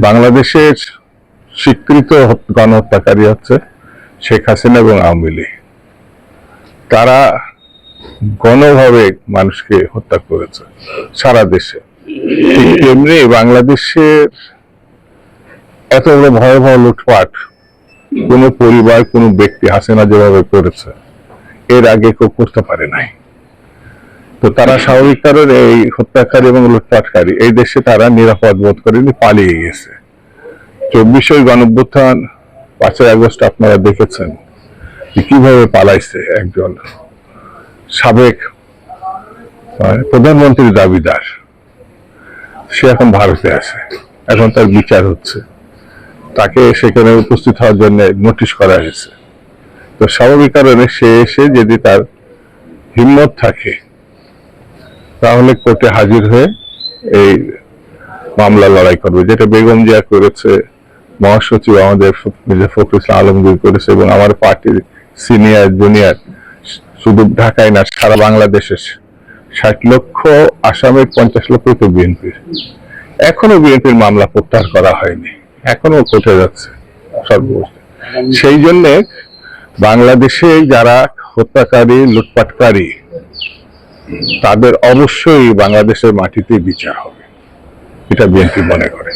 বাংলাদেশের স্বীকৃত হত- গণহত্যাকারী হচ্ছে শেখ হাসিনা এবং আওয়ামী লীগ। তারা গণভাবে মানুষকে হত্যা করেছে সারা দেশে। তেমনি বাংলাদেশের এত বড় ভয়াবহ লুটপাট কোনো পরিবার, কোনো ব্যক্তি হাসিনা যেভাবে করেছে, এর আগে কেউ করতে পারে নাই। তো তারা স্বাভাবিক কারণে এই হত্যাকারী এবং লুটপাটকারী, এই দেশে তারা নিরাপদ বোধ করেনি, পালিয়ে গেছে। চব্বিশে গণভ্যুত্থান পাঁচই আগস্ট আপনারা দেখেছেন কীভাবে পালাইছে একজন সাবেক প্রধানমন্ত্রীর দাবিদার। সে এখন ভারতে আছে, এখন তার বিচার হচ্ছে। তাকে সেখানে উপস্থিত হওয়ার জন্য নোটিশ করা হয়েছে। তো স্বাভাবিক কারণে সে এসে যদি তার হিম্মত থাকে তাহলে কোর্টে হাজির হয়ে এই মামলা লড়াই করবে, যেটা বেগম জিয়া করেছে, মহাসচিব আমাদের মির্জা ফখরুল ইসলাম আলমগীর করেছে এবং আমার পার্টির সিনিয়র, জুনিয়র শুধু ঢাকায় না, সারা বাংলাদেশে ষাট লক্ষ, আসামের পঞ্চাশ লক্ষ তো বিএনপির। এখনও বিএনপির মামলা প্রত্যাহার করা হয়নি। এখনও কোর্টে যাচ্ছে সর্বোচ্চ সেই জন্যে বাংলাদেশে যারা হত্যাকারী, লুটপাটকারী তাদের অবশ্যই বাংলাদেশের মাটিতে বিচার হবে। এটা বিএনপি মনে করে।